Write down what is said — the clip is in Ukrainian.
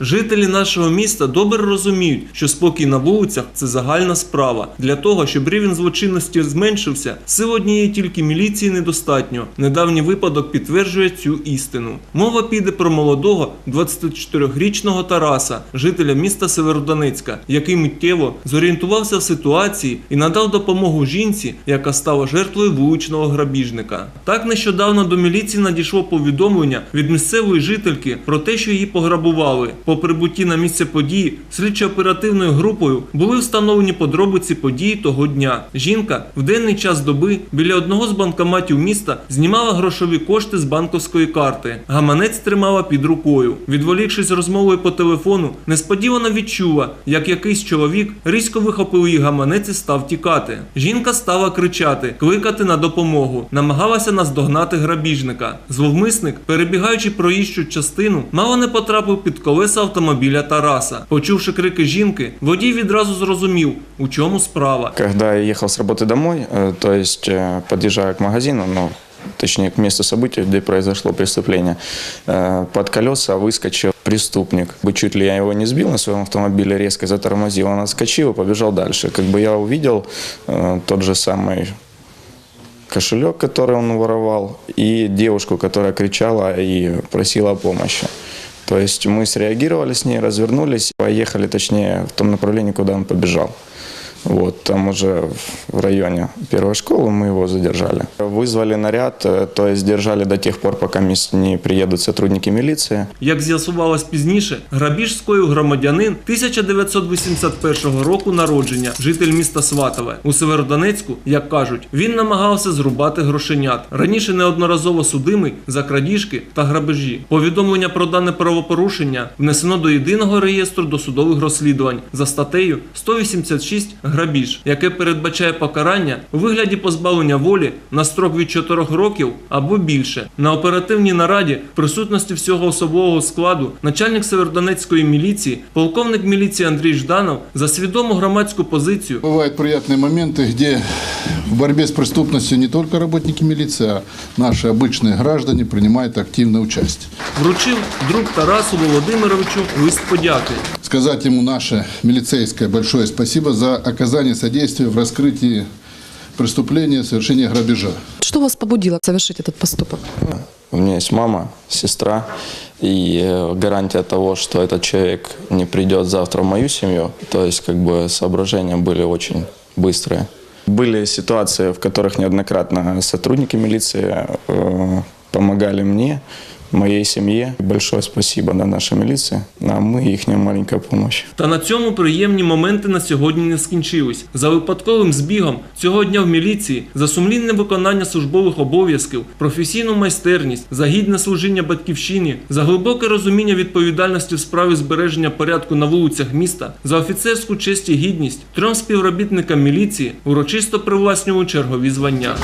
Жителі нашого міста добре розуміють, що спокій на вулицях це загальна справа. Для того, щоб рівень злочинності зменшився, сил однієї тільки міліції недостатньо. Недавній випадок підтверджує цю істину. Мова піде про молодого 24-річного Тараса, жителя міста Северодонецька, який миттєво зорієнтувався в ситуації і надав допомогу жінці, яка стала жертвою вуличного грабіжника. Так нещодавно до міліції надійшло повідомлення від місцевої жительки про те, що її пограбували. По прибутті на місце події слідчо-оперативною групою були встановлені подробиці події того дня. Жінка в денний час доби біля одного з банкоматів міста знімала грошові кошти з банковської карти. Гаманець тримала під рукою. Відволікшись розмовою по телефону, несподівано відчула, як якийсь чоловік різко вихопив її гаманець і став тікати. Жінка стала кричати, кликати на допомогу, намагалася наздогнати грабіжника. Зловмисник, перебігаючи проїжджу частину, мало не потрапив під колеса автомобіля Тараса. Почувши крики жінки, водій відразу зрозумів, у чому справа. Когда я ехал с работы домой, э, то есть э, подъезжая к магазину, ну, точнее, к месту событий, где произошло преступление, э, под колеса выскочил преступник. Бы Чуть ли я его не сбил на своем автомобиле, резко затормозил, он отскочил и побежал дальше. Как бы я увидел э, тот же самый кошелек, который он воровал, и девушку, которая кричала и просила о помощи. То есть мы среагировали с ней, развернулись, поехали, точнее, в том направлении, куда он побежал. Вот, там уже в районе первой школы мы его задержали. Вызвали наряд, э, то есть держали до тех пор, пока мис- не приедут сотрудники милиции. Як з'ясувалось пізніше, грабіж скоїв громадянин 1981 року народження, житель міста Сватове. У Северодонецьку, як кажуть, він намагався зрубати грошенят. Раніше неодноразово судимий за крадіжки та грабежі. Повідомлення про дане правопорушення внесено до єдиного реєстру досудових розслідувань за статтею 186 грабіж, яке передбачає покарання у вигляді позбавлення волі на строк від 4 років або більше. На оперативній нараді в присутності всього особового складу начальник Северодонецької міліції, полковник міліції Андрій Жданов за свідому громадську позицію Бывают приятные моменты, где в борьбе с преступностью не только работники милиции, а наши обычные граждане принимают активное участие. вручив друг Тарасу Володимировичу лист подяки. Сказать ему наше милицейское большое спасибо за оказание содействия в раскрытии преступления, совершения грабежа. Что вас побудило совершить этот поступок? У меня есть мама, сестра, и э, гарантия того, что этот человек не придет завтра в мою семью, то есть как бы соображения были очень быстрые. Были ситуации, в которых неоднократно сотрудники милиции э, помогали мне, моей семье. Большое спасибо да, нашей милиции, а мы их маленькая помощь. Та на цьому приємні моменти на сьогодні не скінчились. За випадковим збігом цього дня в міліції за сумлінне виконання службових обов'язків, професійну майстерність, за гідне служіння батьківщині, за глибоке розуміння відповідальності в справі збереження порядку на вулицях міста, за офіцерську честь і гідність трьом співробітникам міліції урочисто привласнювали чергові звання.